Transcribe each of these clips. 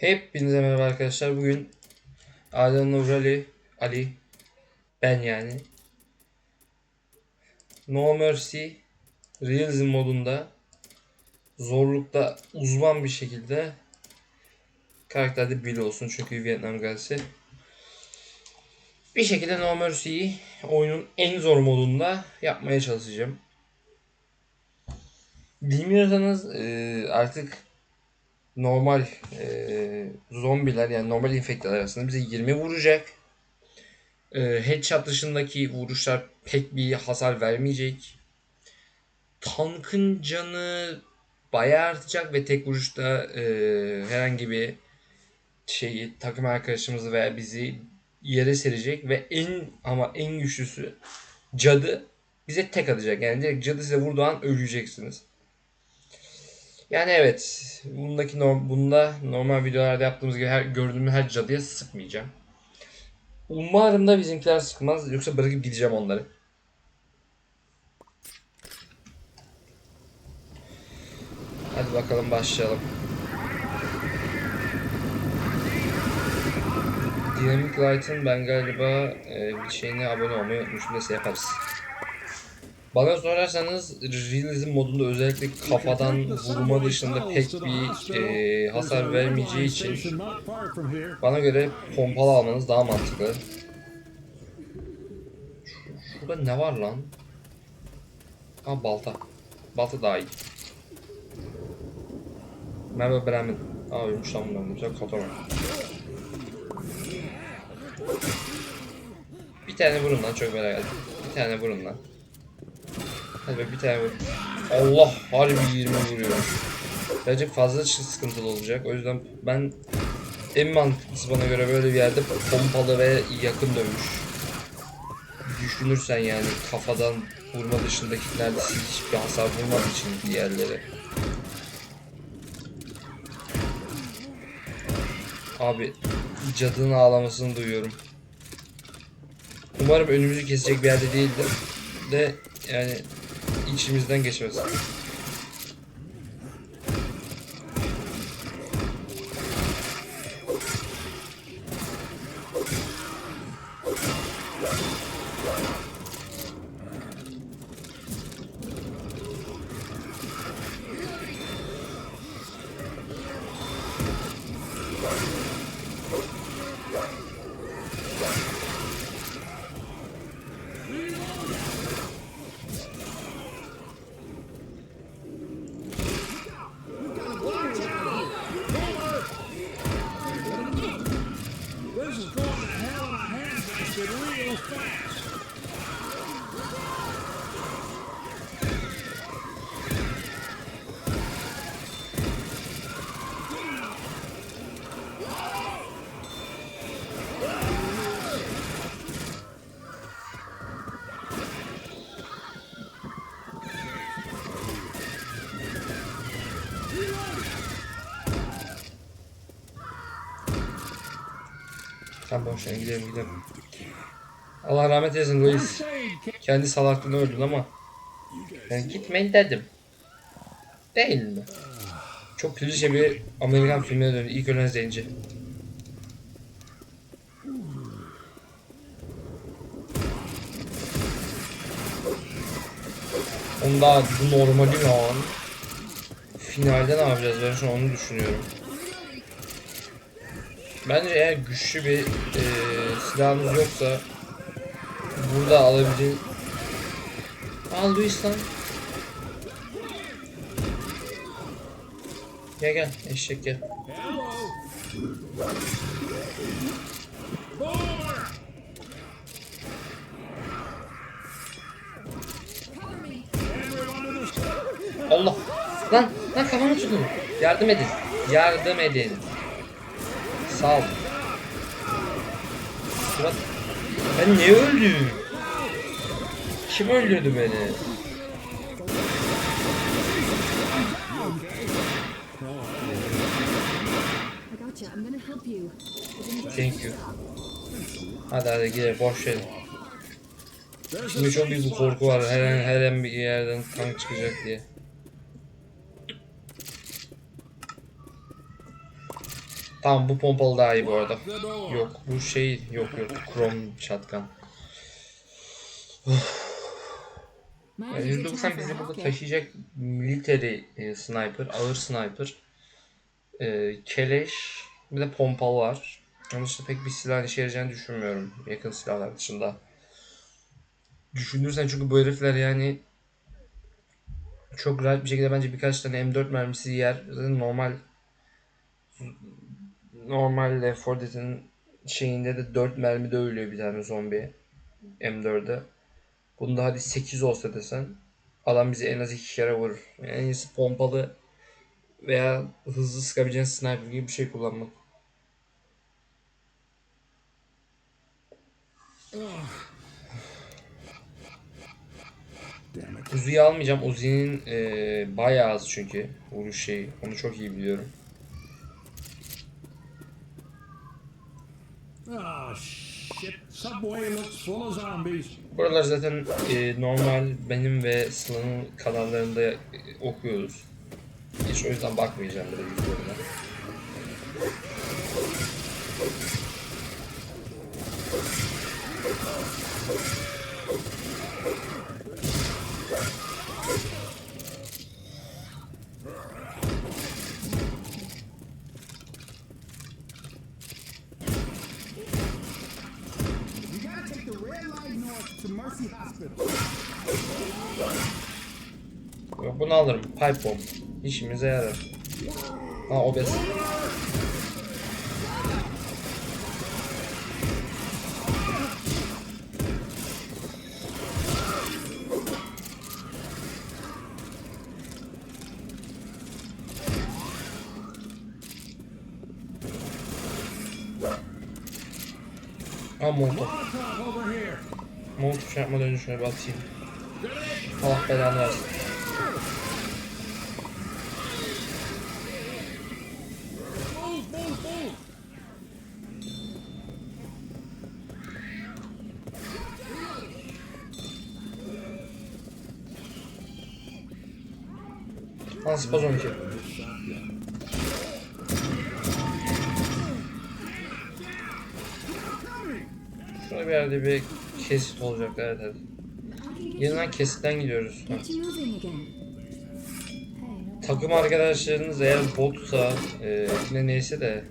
Hepinize merhaba arkadaşlar. Bugün Adem Nurali, Ali, ben yani. No Mercy Realism modunda zorlukta uzman bir şekilde karakterde Bill olsun çünkü Vietnam gazisi. Bir şekilde No Mercy'yi oyunun en zor modunda yapmaya çalışacağım. Bilmiyorsanız eee, artık normal eee, zombiler yani normal infekteler arasında bize 20 vuracak. Eee headshot dışındaki vuruşlar pek bir hasar vermeyecek. Tankın canı bayağı artacak ve tek vuruşta eee, herhangi bir şeyi takım arkadaşımızı veya bizi yere serecek ve en ama en güçlüsü cadı bize tek atacak. Yani direkt cadı size vurduğu an öleceksiniz. Yani evet, bundaki norm, bunda normal videolarda yaptığımız gibi her gördüğüm her cadıya sıkmayacağım. Umarım da bizimkiler sıkmaz yoksa bırakıp gideceğim onları. Hadi bakalım başlayalım. Dynamic Light'ın ben galiba e, bir şeyine abone olmayı unutmuşum neyse yaparız. Bana sorarsanız realism modunda özellikle kafadan vurma dışında pek bir e, hasar vermeyeceği için bana göre pompalı almanız daha mantıklı. Şu- Şurada ne var lan? Ha balta. Balta daha iyi. Merhaba Bremen. Aa ölmüş lan bunlar. Güzel katana. Bir tane vurun lan çok merak ettim. Bir tane vurun lan. Be bir tane vur. Allah harbi 20 vuruyor. Bence fazla sıkıntılı olacak. O yüzden ben en mantıklısı bana göre böyle bir yerde pompalı ve yakın dövüş. Düşünürsen yani kafadan vurma dışındakilerde hiçbir hasar vurmadığı için diğerleri. Abi cadının ağlamasını duyuyorum. Umarım önümüzü kesecek bir yerde değildir. De yani içimizden geçmez. Handbasket real fast. Tamam boş ver gidelim gidelim. Allah rahmet eylesin. Crusade can't Kendi salaklığına öldün ama. Ben gitmeyin dedim. Değil mi? Çok klişe bir Amerikan filmine döndü. İlk ölen zenci. Onda bu normali lan. Finalde ne yapacağız ben şu an onu düşünüyorum. Bence eğer güçlü bir e, silahımız yoksa burada alabileceğin Al Luis lan. Gel gel eşek gel. Allah. Lan lan kafamı tutun. Yardım edin. Yardım edin. Sağ ol. Surat. Ben niye öldüm? Kim öldürdü beni? Thank you. Hadi hadi gidelim boş verin. Şimdi çok büyük bir korku var. Her an, her an bir yerden tank çıkacak diye. Tamam bu pompalı daha iyi bu arada. Yok bu şey yok yok Chrome shotgun. Yani as well take %90 time for bizi a burada taşıyacak military e, sniper, ağır sniper, e, keleş, bir de pompalı var. Onun dışında pek bir silah işe yarayacağını düşünmüyorum yakın silahlar dışında. Düşünürsen çünkü bu herifler yani çok rahat bir şekilde bence birkaç tane M4 mermisi yer. Zaten normal normal Left 4 Dead'in şeyinde de 4 mermi de ölüyor bir tane zombi M4'e. Bunda hadi 8 olsa desen adam bizi en az 2 kere vurur. Yani en iyisi pompalı veya hızlı sıkabileceğin sniper gibi bir şey kullanmak. Uzi'yi almayacağım. Uzi'nin eee bayağı az çünkü vuruş şeyi. Onu çok iyi biliyorum. Oh Buralar zaten eee, normal benim ve Sıla'nın kanallarında e, okuyoruz. Hiç o yüzden bakmayacağım bile yüzlerine. You Yok bunu alırım. Pipe bomb. İşimize yarar. Ha obez. Ha molotov. Here. Molotov şey yapmadan önce şuna bir atayım. Allah belanı versin. Lan spaz 12. Şurada bir yerde bir kesit olacak evet hadi. Yeniden kesitten gidiyoruz. No Takım arkadaşlarınız eğer botsa e, yine neyse de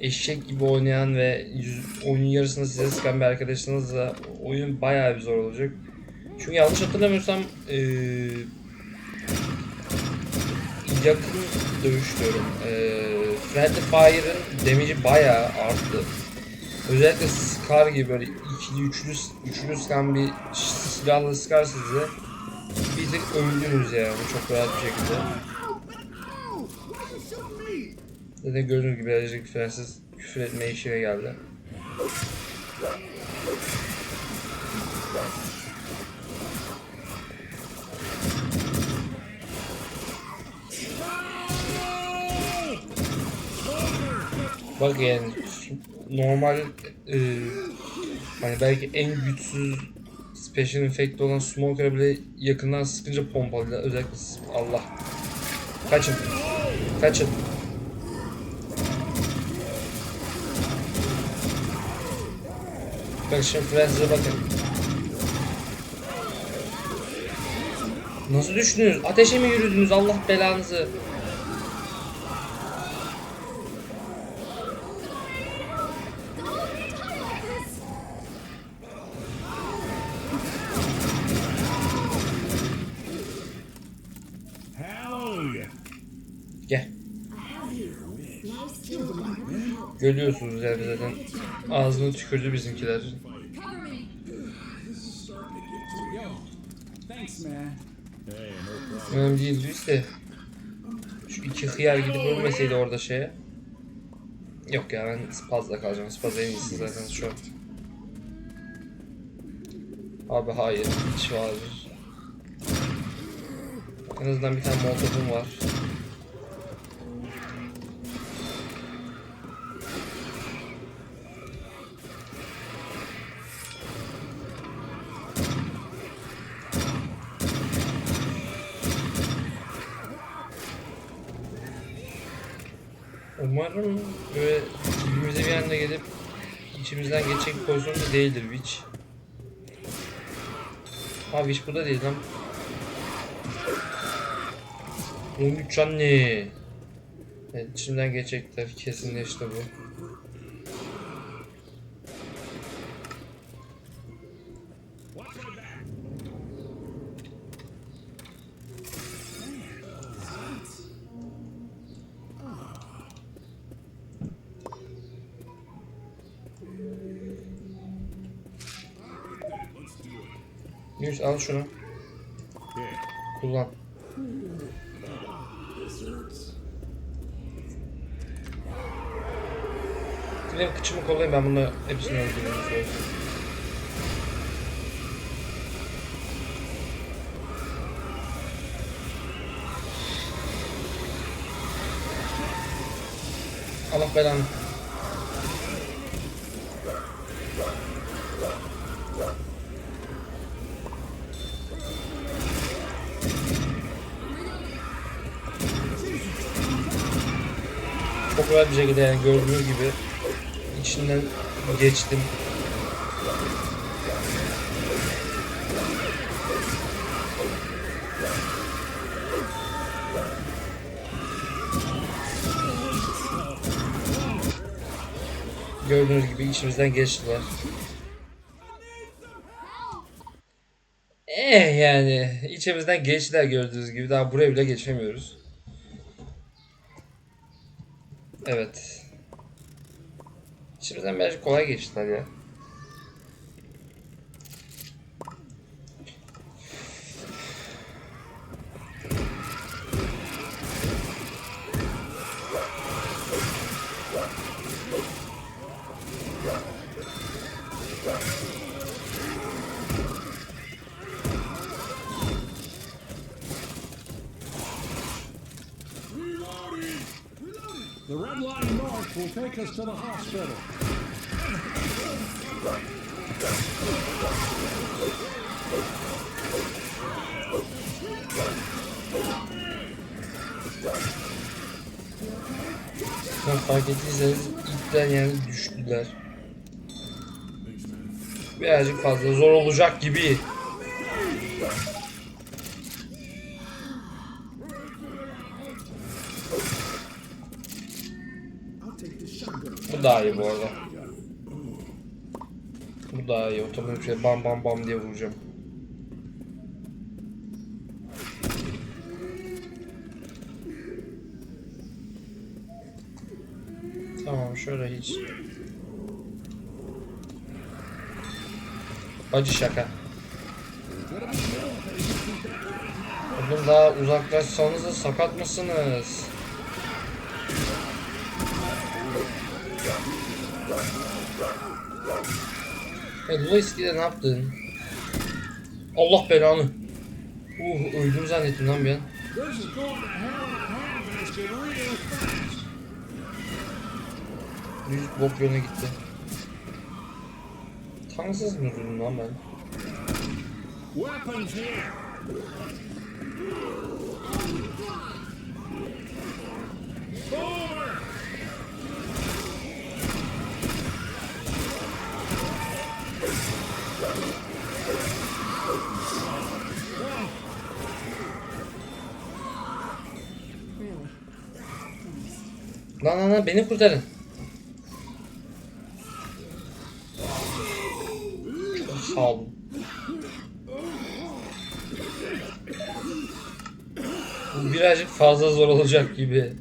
eşek gibi oynayan ve yüz, oyunun yarısında size sıkan bir arkadaşınızla oyun bayağı bir zor olacak. Çünkü yanlış hatırlamıyorsam e, yakın dövüş diyorum. E, Friendly Fire'ın damage'i bayağı arttı. Özellikle Scar gibi böyle ikili üçlü üçlü sıkan bir silahla sıkar size bir tık öldünüz yani çok rahat bir şekilde. Zaten gördüğünüz gibi birazcık Fransız küfür etme işine geldi. Bak yani normal e, hani belki en güçsüz special effect olan smoker'a bile yakından sıkınca pompalıyla özellikle Allah kaçın kaçın Bak şimdi Fransız'a bakın. Nasıl düştünüz? Ateşe mi yürüdünüz? Allah belanızı. Görüyorsunuz yani zaten. Ağzını tükürdü bizimkiler. Önemli değil Luis de. Şu iki hıyar gidip ölmeseydi orada şeye. Yok ya ben Spaz'da kalacağım. Spaz en iyisi zaten şu an. Abi hayır. Hiç var. En azından bir tane molotofum var. Umarım böyle dibimize bir anda gelip içimizden geçecek bir pozisyonda değildir Witch. Ha Witch burada değil lan. 13 anne. Evet içinden geçecekler kesinleşti bu. Kıçımı kollayın ben bunu hepsini öldürürüm. söz. Allah belanı. Çok rahat bir şekilde yani gördüğünüz gibi içinden geçtim. Gördüğünüz gibi içimizden geçtiler. Eh yani içimizden geçtiler gördüğünüz gibi daha buraya bile geçemiyoruz. Evet. İçimizden birazcık kolay geçtiler ya. Take us to the hospital. Lan fark ettiyseniz ipten yani düştüler. Birazcık fazla zor olacak gibi. Bu daha iyi bu arada. Bu daha iyi. Otomatik şey bam bam bam diye vuracağım. Tamam şöyle hiç. Acı şaka. Oğlum daha uzaklaşsanız da sakat mısınız? Lois de ne yaptın? Allah belanı. Uh öldüm zannettim lan bir an. Bok yöne gitti. Tansız mı durdum lan ben? Weapons Lan lan lan beni kurtarın. Sağ olun. Bu birazcık fazla zor olacak gibi.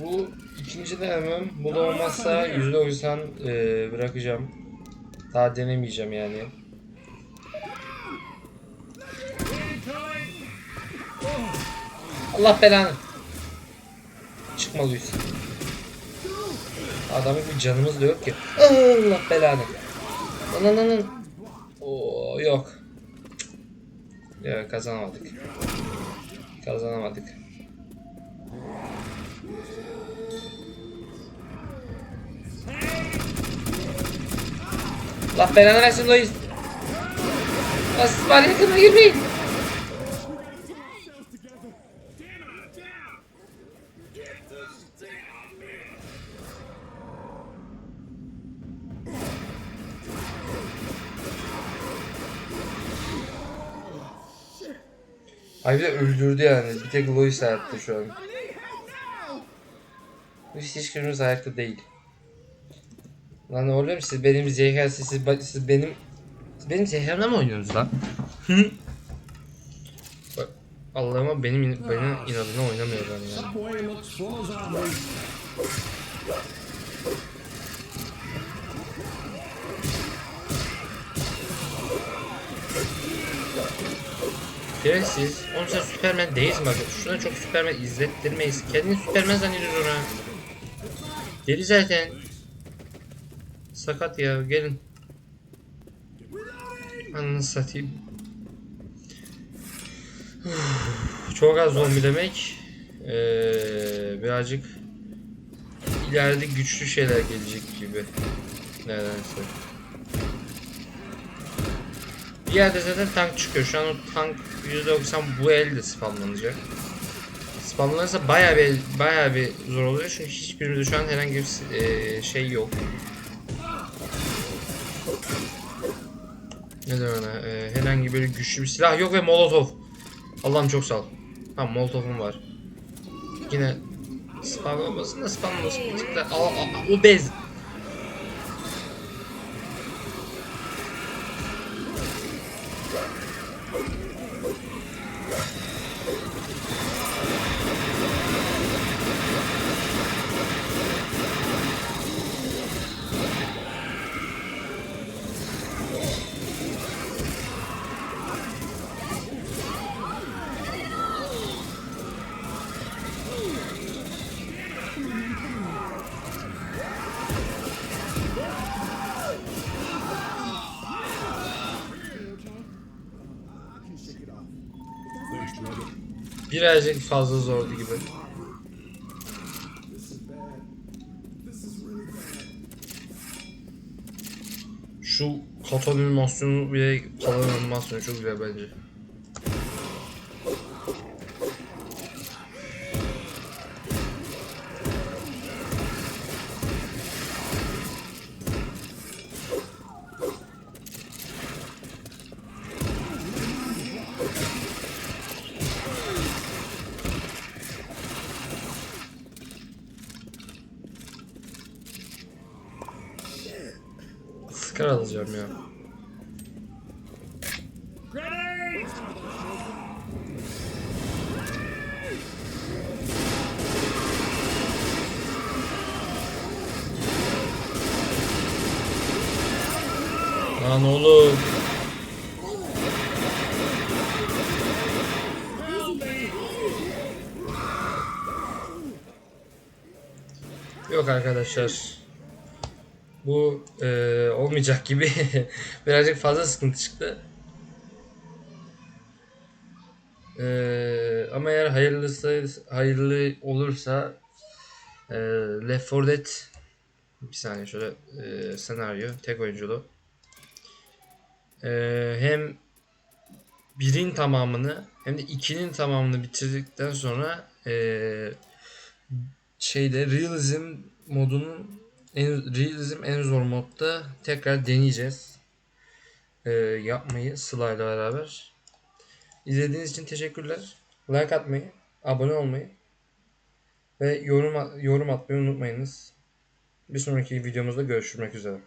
Bu ikinci denemem. Bu da olmazsa %90 eee bırakacağım. Daha denemeyeceğim yani. Allah belanı. Çıkmalıyız. Adamın bir canımız da yok ki. Allah belanı. Lan lan. Oo yok. Yok kazanamadık. Kazanamadık. Allah belanı versin Lois. Asıl var yakına girmeyin. Ay bir de öldürdü yani. Bir tek Lois hayatta şu an. Now! Biz hiçbirimiz hayatta değil. Lan oğlum siz benim zehir siz, siz, benim siz benim zehrimle mi oynuyorsunuz lan? Hı? Allah'ıma benim benim inadına oynamıyorlar yani. Zombies. Gereksiz. Oğlum sen Superman değilsin bak. Şuna çok Superman izlettirmeyiz. Kendini Superman zannediyorsun ona. Deli zaten. Sakat ya gelin. Ananı satayım. Çok az zombi demek. Ee, birazcık ileride güçlü şeyler gelecek gibi. Nedense. Bir yerde zaten tank çıkıyor. Şu an o tank %90 bu elde spamlanacak. Spamlanırsa bayağı bir bayağı bir zor oluyor çünkü hiçbirimizde şu an herhangi bir e, şey yok. Ne diyor ona? E, herhangi böyle güçlü bir silah yok ve molotov. Allah'ım çok sağ ol. Tamam molotovum var. Yine spamlamasın da spamlamasın. Bir tık da- Aa, aa, o Birazcık fazla zordu gibi. Şu kafa animasyonu bile kalan animasyonu çok güzel bence. Lan oğlum. Yok arkadaşlar. Bu eee, olmayacak gibi. Birazcık fazla sıkıntı çıktı. Eee, ama eğer hayırlısı hayırlı olursa eee Left 4 Dead bir saniye şöyle eee, senaryo tek oyunculu. Eee, hem birin tamamını hem de ikinin tamamını bitirdikten sonra eee, şeyde realizm modunun en realizm en zor modda tekrar deneyeceğiz. Eee, yapmayı Sıla ile beraber. İzlediğiniz için teşekkürler. Like atmayı, abone olmayı ve yorum yorum atmayı unutmayınız. Bir sonraki videomuzda görüşmek üzere.